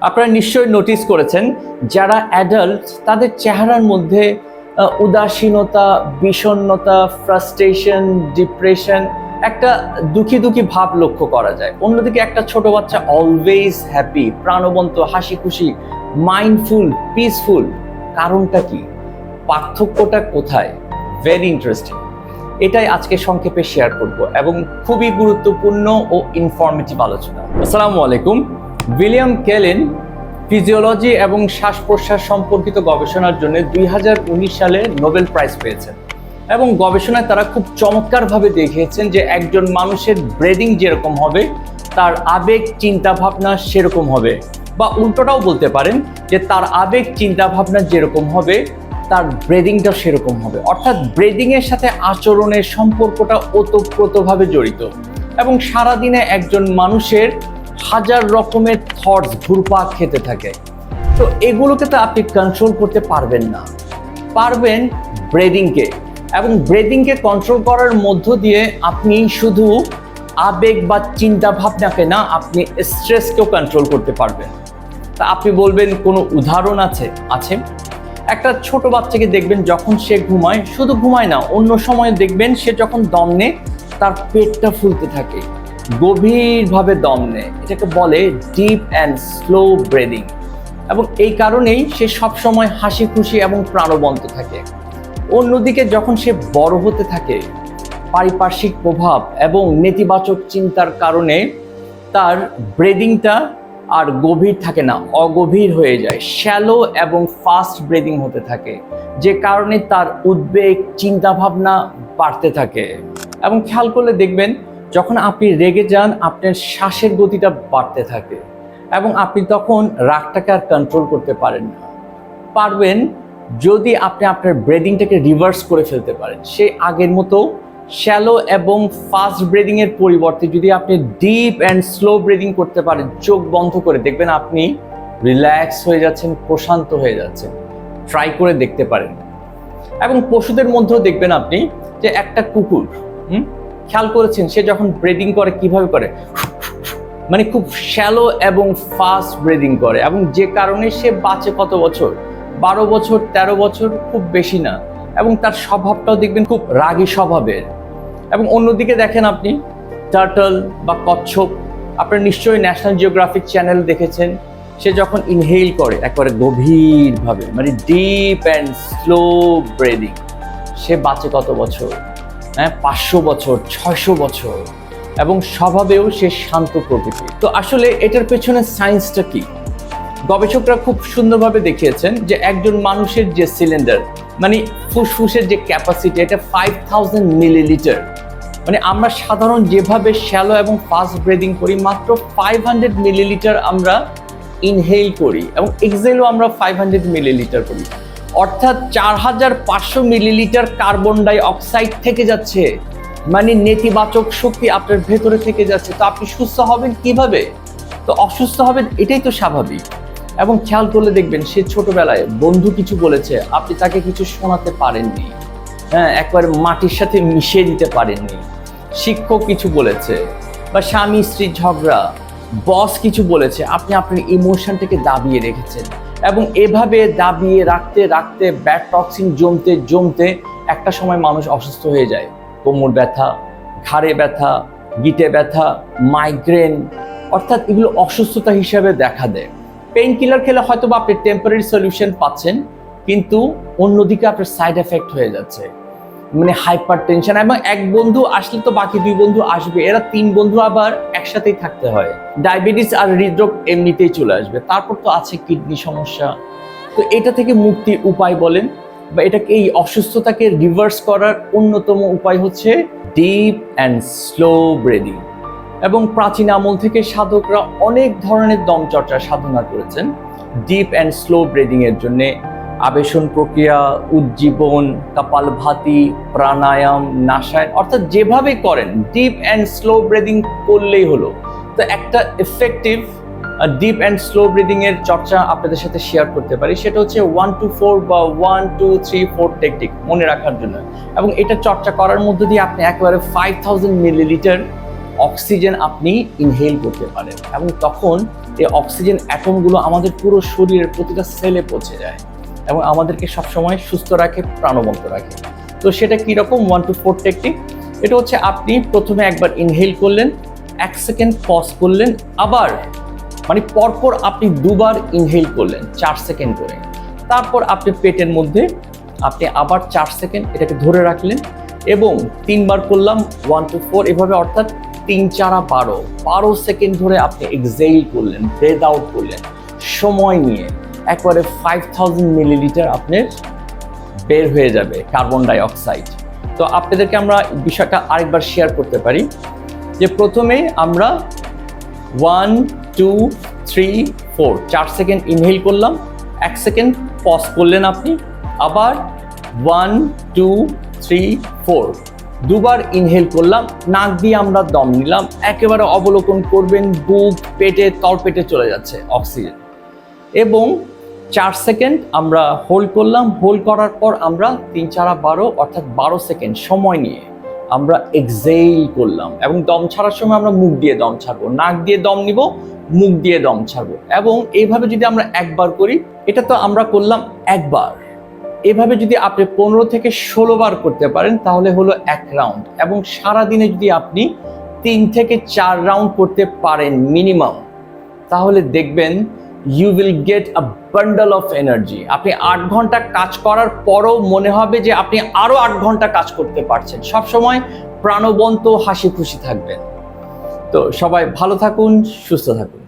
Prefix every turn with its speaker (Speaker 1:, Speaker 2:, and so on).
Speaker 1: আপনারা নিশ্চয়ই নোটিস করেছেন, যারা অ্যাডাল্ট তাদের চেহারার মধ্যে উদাসীনতা, বিষণ্ণতা ফ্রাস্ট্রেশন ডিপ্রেশন একটা দুঃখী দুঃখী ভাব লক্ষ্য করা যায়। অন্যদিকে একটা ছোট বাচ্চা অলওয়েজ হ্যাপি প্রাণবন্ত, হাসি খুশি মাইন্ডফুল পিসফুল কারণটা কি? পার্থক্যটা কোথায়? ভেরি ইন্টারেস্টিং এটাই আজকে সংক্ষেপে শেয়ার করব এবং খুবই গুরুত্বপূর্ণ ও ইনফরমেটিভ আলোচনা। আসসালামু আলাইকুম। উইলিয়াম কেলেন ফিজিওলজি এবং শ্বাস প্রশ্বাস সম্পর্কিত গবেষণার জন্য দুই হাজার উনিশ সালে নোবেল প্রাইজ পেয়েছেন। এবং গবেষণায় তারা খুব চমৎকারভাবে দেখিয়েছেন যে একজন মানুষের ব্রেদিং যেরকম হবে, তার আবেগ চিন্তা ভাবনা সেরকম হবে। বা উল্টোটাও বলতে পারেন যে তার আবেগ চিন্তা ভাবনা যেরকম হবে, তার ব্রেদিংটা সেরকম হবে। অর্থাৎ ব্রেদিংয়ের সাথে আচরণের সম্পর্কটা ওতপ্রোতভাবে জড়িত। এবং সারাদিনে একজন মানুষের হাজার রকমের থটস ঘুরপাক খেতে থাকে। তো এগুলোকে তো আপনি কন্ট্রোল করতে পারবেন না। পারবেন ব্রেদিংকে এবং ব্রেদিংকে কন্ট্রোল করার মধ্য দিয়ে আপনি শুধু আবেগ বা চিন্তা ভাবনাকে না, আপনি স্ট্রেসকেও কন্ট্রোল করতে পারবেন। তা আপনি বলবেন, কোনো উদাহরণ আছে? আছে। একটা ছোট বাচ্চাকে দেখবেন যখন সে ঘুমায়, শুধু ঘুমায় না, অন্য সময় দেখবেন সে যখন দম নেয় তার পেটটা ফুলতে থাকে। গভীরভাবে দম নেয়। এটাকে বলে ডিপ অ্যান্ড স্লো ব্রেদিং এবং এই কারণেই সে সবসময় হাসি খুশি এবং প্রাণবন্ত থাকে। অন্যদিকে যখন সে বড় হতে থাকে, পারিপার্শ্বিক প্রভাব এবং নেতিবাচক চিন্তার কারণে তার ব্রেদিংটা আর গভীর থাকে না, অগভীর হয়ে যায়। শ্যালো এবং ফাস্ট ব্রেদিং হতে থাকে, যে কারণে তার উদ্বেগ, চিন্তাভাবনা বাড়তে থাকে। এবং খেয়াল করলে দেখবেন যখন আপনি রেগে যান, আপনার শ্বাসের গতিটা বাড়তে থাকে এবং আপনি তখন রাগটাকে আর কন্ট্রোল করতে পারেন না। পারবেন যদি আপনি আপনার ব্রেদিংটাকে রিভার্স করে ফেলতে পারেন। সেই আগের মতো শ্যালো এবং ফাস্ট ব্রেদিং এর পরিবর্তে যদি আপনি ডিপ অ্যান্ড স্লো ব্রেদিং করতে পারেন, চোখ বন্ধ করে দেখবেন আপনি রিল্যাক্স হয়ে যাচ্ছেন, প্রশান্ত হয়ে যাচ্ছেন। ট্রাই করে দেখতে পারেন। এবং পশুদের মধ্যেও দেখবেন আপনি যে একটা কুকুর, হুম? খেয়াল করেছেন সে যখন ব্রেদিং করে, কীভাবে করে? মানে খুব শ্যালো এবং ফাস্ট ব্রিদিং করে এবং যে কারণে সে বাঁচে কত বছর? বারো বছর ১৩ বছর খুব বেশি না এবং তার স্বভাবটাও দেখবেন খুব রাগী স্বভাবের। এবং অন্যদিকে দেখেন আপনি টার্টল বা কচ্ছপ, আপনারা নিশ্চয়ই ন্যাশনাল জিওগ্রাফিক চ্যানেল দেখেছেন, সে যখন ইনহেল করে, একবারে গভীরভাবে মানে ডিপ অ্যান্ড স্লো ব্রেদিং সে বাঁচে কত বছর? হ্যাঁ পাঁচশো বছর, ছয়শো বছর, এবং স্বভাবেও সে শান্ত প্রকৃতি তো আসলে এটার পেছনে সায়েন্সটা কি? গবেষকরা খুব সুন্দরভাবে দেখিয়েছেন যে একজন মানুষের যে সিলিন্ডার মানে ফুসফুসের যে ক্যাপাসিটি এটা ফাইভ থাউজেন্ড মিলিলিটার মানে আমরা সাধারণ যেভাবে শ্যালো এবং ফাস্ট ব্রেদিং করি, মাত্র ফাইভ হান্ড্রেড মিলিলিটার আমরা ইনহেল করি, এবং এক্সেলও আমরা ফাইভ হান্ড্রেড মিলিলিটার করি। অর্থাৎ চার হাজার পাঁচশো মিলিলিটার কার্বন ডাই অক্সাইড থেকে যাচ্ছে। মানে নেতিবাচক শক্তি আপনার ভেতরে থেকে যাচ্ছে। তো আপনি সুস্থ হবেন কীভাবে? তো অসুস্থ হবেন এটাই তো স্বাভাবিক। এবং খেয়াল করলে দেখবেন সে ছোটবেলায় বন্ধু কিছু বলেছে, আপনি তাকে কিছু শোনাতে পারেননি। হ্যাঁ একবার মাটির সাথে মিশিয়ে দিতে পারেননি। শিক্ষক কিছু বলেছে বা স্বামী স্ত্রীর ঝগড়া, বস কিছু বলেছে, আপনি আপনার ইমোশনটাকে দাবিয়ে রেখেছেন। এবং এভাবে দাবিয়ে রাখতে রাখতে ব্যাড টক্সিন জমতে জমতে একটা সময় মানুষ অসুস্থ হয়ে যায়। কোমর ব্যথা, ঘাড়ে ব্যথা, গিটে ব্যথা মাইগ্রেন অর্থাৎ এগুলো অসুস্থতা হিসাবে দেখা দেয়। পেইন কিলার খেলে হয়তো বা আপনি টেম্পোরারি সলিউশন পাচ্ছেন, কিন্তু অন্যদিকে আপনার সাইড এফেক্ট হয়ে যাচ্ছে। মানে হাইপার টেনশন এবং এক বন্ধু আসলে তো বাকি দুই বন্ধু আসবে, এরা তিন বন্ধু আবার একসাথেই থাকতে হয়। ডায়াবেটিস আর হৃদরোগ এমনিতেই চলে আসবে। তারপর তো আছে কিডনি সমস্যা। তো এটা থেকে মুক্তির উপায় বলেন, বা এটাকে এই অসুস্থতাকে রিভার্স করার অন্যতম উপায় হচ্ছে ডিপ অ্যান্ড স্লো ব্রেদিং এবং প্রাচীন আমল থেকে সাধকরা অনেক ধরনের দম চর্চা সাধনা করেছেন। ডিপ অ্যান্ড স্লো ব্রেদিং এর জন্য আবেশন প্রক্রিয়া, উজ্জীবন, কপালভাতি, প্রাণায়াম, নাসায়ন, অর্থাৎ যেভাবে করেন ডিপ অ্যান্ড স্লো ব্রেদিং করলেই হলো। তো একটা effective deep and slow breathing এর চর্চা আপনাদের সাথে শেয়ার করতে পারি। সেটা হচ্ছে ওয়ান টু ফোর বা one two three four tactic মনে রাখার জন্য। এবং এটা চর্চা করার মধ্য দিয়ে আপনি একেবারে ফাইভ থাউজেন্ড মিলিলিটার অক্সিজেন আপনি ইনহেল করতে পারেন। এবং তখন এই অক্সিজেন অ্যাটমগুলো আমাদের পুরো শরীরের প্রতিটা সেলে পৌঁছে যায়। এবং আমাদেরকে সবসময় সুস্থ রাখে, প্রাণবন্ত রাখে। তো সেটা কীরকম? ওয়ান টু ফোর টেকনিক এটা হচ্ছে আপনি প্রথমে একবার ইনহেল করলেন, এক সেকেন্ড পজ করলেন, আবার মানে পরপর আপনি দুবার ইনহেল করলেন, চার সেকেন্ড করে। তারপর আপনি পেটের মধ্যে আপনি আবার চার সেকেন্ড এটাকে ধরে রাখলেন এবং তিনবার করলাম ওয়ান টু ফোর এভাবে অর্থাৎ তিন, চারা বারো। বারো সেকেন্ড ধরে আপনি এক্সেইল করলেন ব্রেদ আউট করলেন। সময় নিয়ে একবারে ফাইভ থাউজেন্ড মিলিলিটার আপনার বের হয়ে যাবে কার্বন ডাই অক্সাইড তো আপনাদেরকে আমরা বিষয়টা আরেকবার শেয়ার করতে পারি যে প্রথমে আমরা ওয়ান টু থ্রি ফোর চার সেকেন্ড ইনহেল করলাম, এক সেকেন্ড পজ করলেন আপনি, আবার ওয়ান টু থ্রি ফোর দুবার ইনহেল করলাম, নাক দিয়ে আমরা দম নিলাম, একেবারে অবলোকন করবেন, বুক, পেটে, তলপেটে চলে যাচ্ছে অক্সিজেন। এবং চার সেকেন্ড আমরা হোল্ড করলাম, হোল্ড করার পর আমরা তিন চারা বারো, অর্থাৎ বারো সেকেন্ড সময় নিয়ে আমরা এক্সেইল করলাম এবং দম ছাড়ার সময় আমরা মুখ দিয়ে দম ছাড়বো, নাক দিয়ে দম নিব, মুখ দিয়ে দম ছাড়বো এবং এইভাবে যদি আমরা একবার করি, এটা তো আমরা করলাম একবার। এভাবে যদি আপনি পনেরো থেকে ষোলো বার করতে পারেন, তাহলে হলো এক রাউন্ড এবং সারা দিনে যদি আপনি তিন থেকে চার রাউন্ড করতে পারেন মিনিমাম তাহলে দেখবেন you will get a bundle of energy আপনি আট ঘণ্টা কাজ করার পরও মনে হবে যে আপনি আরও আট ঘণ্টা কাজ করতে পারছেন। সবসময় প্রাণবন্ত হাসি খুশি থাকবেন তো সবাই ভালো থাকুন, সুস্থ থাকুন।